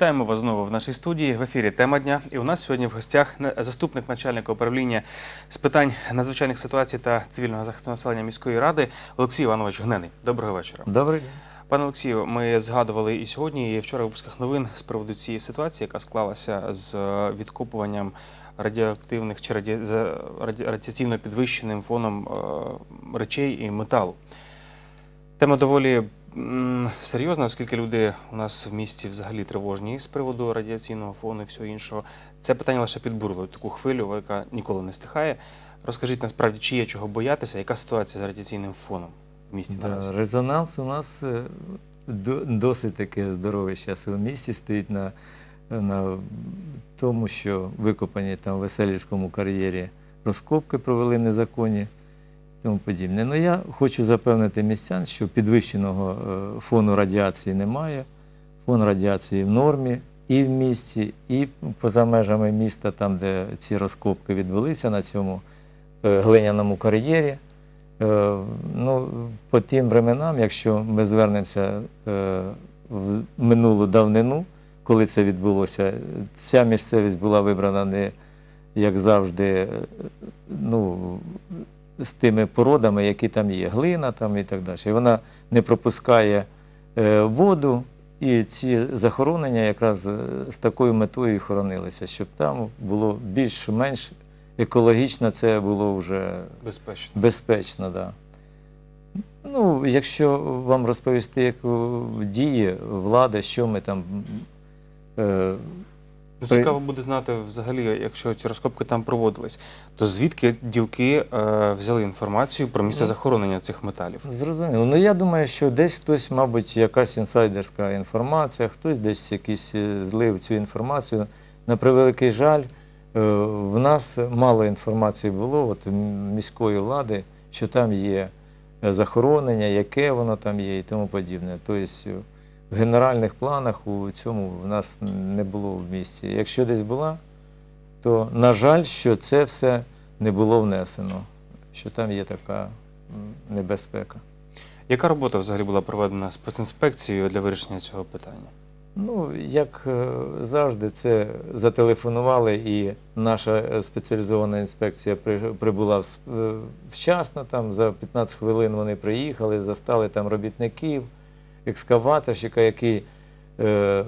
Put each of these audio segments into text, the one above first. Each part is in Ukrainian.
Вітаємо вас знову в нашій студії. В ефірі тема дня. І у нас сьогодні в гостях заступник начальника управління з питань надзвичайних ситуацій та цивільного захисту населення міської ради Олексій Іванович Гнений. Доброго вечора. Добрий день. Пане Олексію, ми згадували і сьогодні, і вчора в випусках новин з приводу цієї ситуації, яка склалася з е, відкопуванням радіоактивних чи раді... радіаційно підвищеним фоном е, речей і металу. Тема доволі м, серйозна, оскільки люди у нас в місті взагалі тривожні з приводу радіаційного фону і всього іншого. Це питання лише підбурило таку хвилю, яка ніколи не стихає. Розкажіть насправді, чи є чого боятися, яка ситуація з радіаційним фоном в місті Да, наразі? резонанс у нас е, досить таке здорове зараз у місті стоїть на, на тому, що викопані там в Веселівському кар'єрі розкопки провели незаконні тому подібне. Ну я хочу запевнити містян, що підвищеного е, фону радіації немає. Фон радіації в нормі і в місті, і поза межами міста, там, де ці розкопки відбулися на цьому е, глиняному кар'єрі. Е, Ну, по тим временам, якщо ми звернемося в минулу давнину, коли це відбулося, ця місцевість була вибрана не як завжди, ну, з тими породами, які там є, глина там і так далі. І вона не пропускає е, воду, і ці захоронення якраз е, з такою метою і хоронилися, щоб там було більш-менш екологічно це було вже Безпечно. Безпечно. Да. Ну, якщо вам розповісти, як діє влада, що ми там. Ну, цікаво буде знати взагалі, якщо ці розкопки там проводились, то звідки ділки е, взяли інформацію про місце Ну. захоронення цих металів? зрозуміло. Ну, я думаю, що десь хтось, мабуть, якась інсайдерська інформація, хтось десь якийсь е, злив цю інформацію. На превеликий жаль, е, в нас мало інформації було от, м- міської влади, що там є е, захоронення, яке воно там є і тому подібне. Тобто е, в генеральних планах у цьому в нас не було в місті. Якщо десь була, то на жаль, що це все не було внесено, що там є така небезпека. Яка робота взагалі була проведена спецінспекцією для вирішення цього питання? Ну, як е, завжди, це зателефонували, і наша е, спеціалізована інспекція при- прибула е, вчасно. Там за 15 хвилин вони приїхали, застали там робітників, екскаваторщика, який е,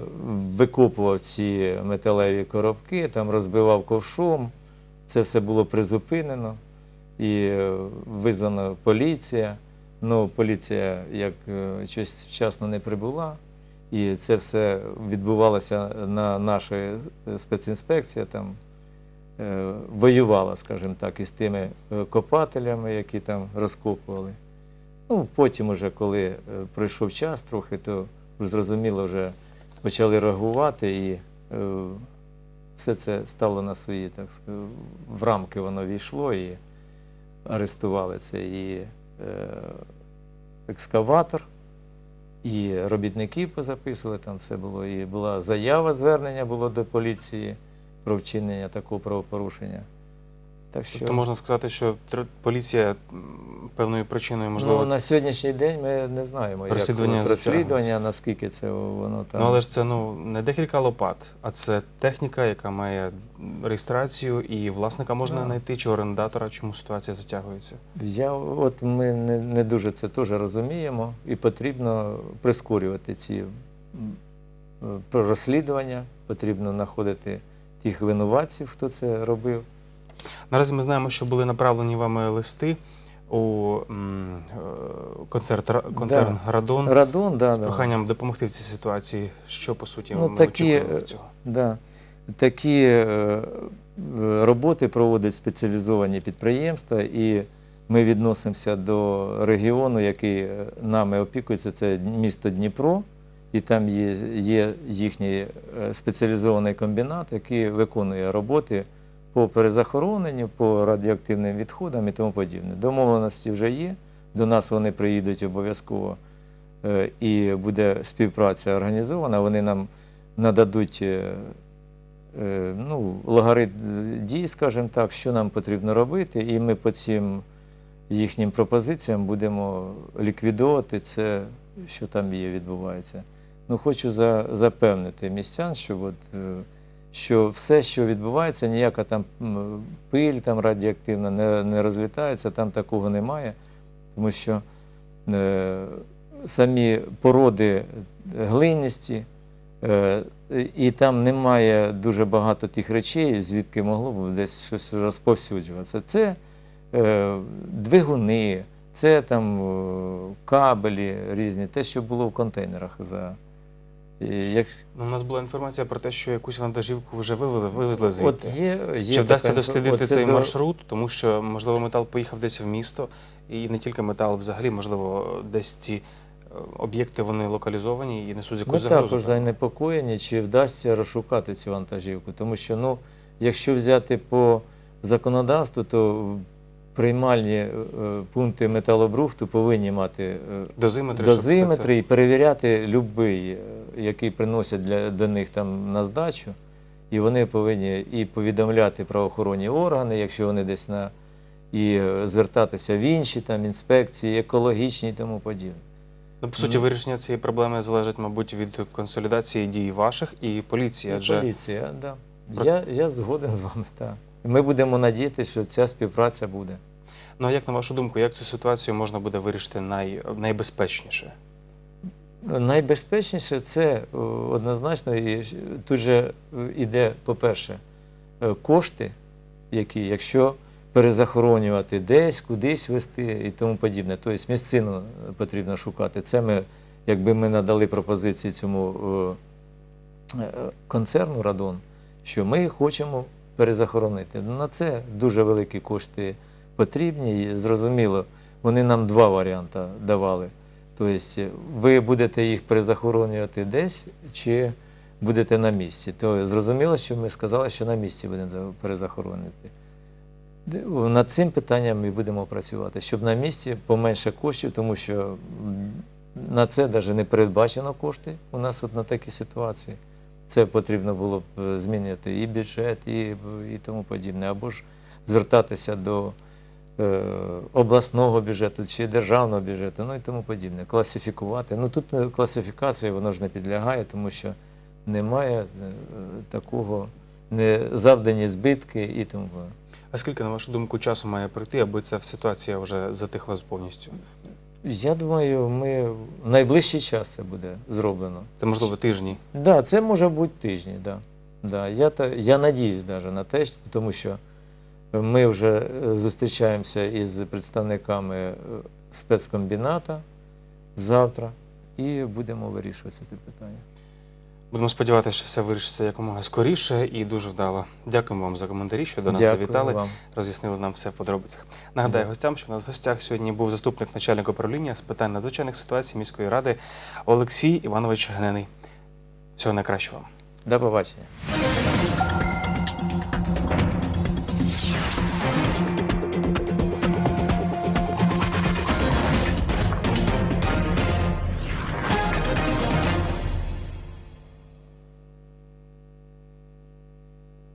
викопував ці металеві коробки, там розбивав ковшом. Це все було призупинено і е, визвана поліція. Ну, поліція як е, щось вчасно не прибула. І це все відбувалося на нашій спецінспекція там е, воювала, скажімо так, із тими копателями, які там розкопували. Ну, потім, уже, коли е, пройшов час трохи, то зрозуміло, вже почали реагувати, і е, все це стало на свої, так сказати, в рамки воно війшло і арестували це і е, екскаватор, і робітників позаписували, там все було. І була заява звернення було до поліції про вчинення такого правопорушення. Так що Тобто можна сказати, що тр- поліція певною причиною, можливо, ну, на сьогоднішній день ми не знаємо, Розслідування як розслідування, затягується. наскільки це воно там. Ну, але ж це ну не декілька лопат, а це техніка, яка має реєстрацію, і власника можна Да. знайти чи орендатора, чому ситуація затягується. Я, от ми не, не дуже це теж розуміємо, і потрібно прискорювати ці м, розслідування, потрібно знаходити тих винуватців, хто це робив. Наразі ми знаємо, що були направлені вами листи у е, концерт концерн Радон Радон, да, з да. проханням допомогти в цій ситуації. Що по суті Ну, ми такі, очікуємо е, від цього? Да. Такі е, е, роботи проводять спеціалізовані підприємства, і ми відносимося до регіону, який нами опікується, це місто Дніпро, і там є, є їхній спеціалізований комбінат, який виконує роботи по перезахороненню, по радіоактивним відходам і тому подібне. Домовленості вже є, до нас вони приїдуть обов'язково, е, і буде співпраця організована. Вони нам нададуть е, е, ну, логарит дій, скажімо так, що нам потрібно робити, і ми по цим їхнім пропозиціям будемо ліквідовувати це, що там є, відбувається. Ну, хочу за, запевнити містян, що, от, що все, що відбувається, ніяка там пиль там радіоактивна не, не розлітається, там такого немає, тому що е, самі породи глинисті, е, і там немає дуже багато тих речей, звідки могло б десь щось розповсюджуватися. Це е, двигуни, це там кабелі різні, те, що було в контейнерах. За, і як, Ну, у нас була інформація про те, що якусь вантажівку вже вивезли, вивезли звідти. от є, є Чи вдасться така дослідити оце цей до- маршрут, тому що, можливо, метал поїхав десь в місто, і не тільки метал, взагалі, можливо, десь ці е, об'єкти вони локалізовані і несуть Ми якусь загрозу. також занепокоєні, чи вдасться розшукати цю вантажівку. Тому що, ну, якщо взяти по законодавству, то приймальні е, пункти металобрухту повинні мати е, Дозиметри, дозиметри і перевіряти е, який приносять для, до них там на здачу. І вони повинні і повідомляти правоохоронні органи, якщо вони десь на і е, звертатися в інші там інспекції, екологічні і тому подібне. Ну, по суті, вирішення цієї проблеми залежить, мабуть, від консолідації дій ваших і поліції. І Адже Поліція, да. Про- Я, я згоден з вами, так. Ми будемо надіятися, що ця співпраця буде. ну а як на вашу думку, як цю ситуацію можна буде вирішити най... найбезпечніше? Найбезпечніше це однозначно, і тут же йде, по-перше, е, кошти, які, якщо перезахоронювати десь, кудись вести і тому подібне. Тобто місцину потрібно шукати. Це ми, якби ми надали пропозиції цьому е, е, концерну Радон, що ми хочемо перезахоронити. Ну, На це дуже великі кошти потрібні. І зрозуміло, вони нам два варіанти давали. Тобто ви будете їх перезахоронювати десь чи будете на місці. То зрозуміло, що ми сказали, що на місці будемо перезахоронити. Над цим питанням ми будемо працювати, щоб на місці поменше коштів, тому що на це навіть не передбачено кошти у нас от на такі ситуації. Це потрібно було б е, змінювати і бюджет, і, і тому подібне, або ж звертатися до е, обласного бюджету чи державного бюджету, ну і тому подібне. Класифікувати. Ну тут е, класифікація воно ж не підлягає, тому що немає е, такого не завдані збитки і тому. подібне. А скільки, на вашу думку, часу має пройти, аби ця ситуація вже затихла повністю? Я думаю, ми в найближчий час це буде зроблено. Це можливо тижні. Да, це може бути тижні, да. Да. Я, та, я надіюсь даже на те, тому що ми вже е, зустрічаємося із представниками е, спецкомбіната завтра і будемо вирішувати це питання. Будемо сподіватися, що все вирішиться якомога скоріше і дуже вдало. Дякуємо вам за коментарі, що до нас Дякую завітали. вам. роз'яснили нам все в подробицях. Нагадаю Да. гостям, що в нас в гостях сьогодні був заступник начальника управління з питань надзвичайних ситуацій міської ради Олексій Іванович Гнений. Всього найкращого. вам. До побачення.